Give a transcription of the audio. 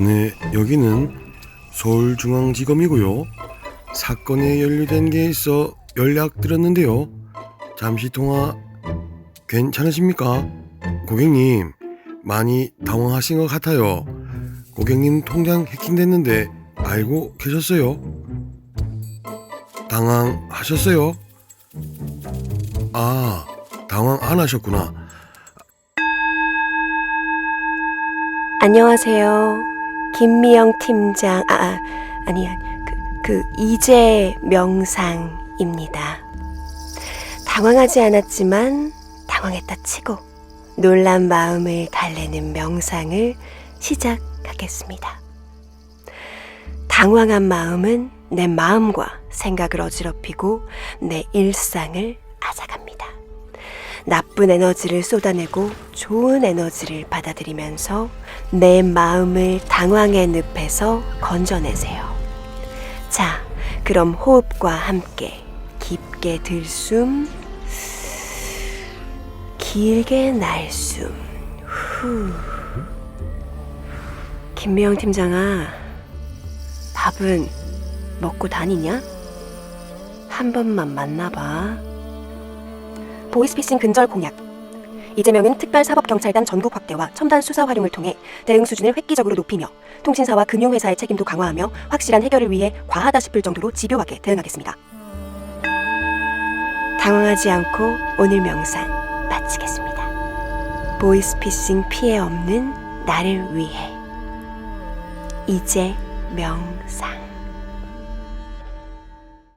네, 여기는 서울중앙지검이고요. 사건에 연루된 게 있어 연락 드렸는데요. 잠시 통화 괜찮으십니까? 고객님, 많이 당황하신 것 같아요. 고객님 통장 해킹됐는데 알고 계셨어요? 당황하셨어요? 아, 당황 안 하셨구나. 안녕하세요. 김미영 팀장, 아, 아 아니, 그, 그, 이재 명상입니다. 당황하지 않았지만, 당황했다 치고, 놀란 마음을 달래는 명상을 시작하겠습니다. 당황한 마음은 내 마음과 생각을 어지럽히고, 내 일상을. 나쁜 에너지를 쏟아내고 좋은 에너지를 받아들이면서 내 마음을 당황의 늪에서 건져내세요. 자, 그럼 호흡과 함께 깊게 들숨, 길게 날숨, 후. 김미영 팀장아, 밥은 먹고 다니냐? 한 번만 만나봐. 보이스피싱 근절 공약. 이재명은 특별사법경찰단 전국 확대와 첨단 수사 활용을 통해 대응 수준을 획기적으로 높이며 통신사와 금융회사의 책임도 강화하며 확실한 해결을 위해 과하다 싶을 정도로 집요하게 대응하겠습니다. 당황하지 않고 오늘 명상 마치겠습니다. 보이스피싱 피해 없는 나를 위해 이제 명상.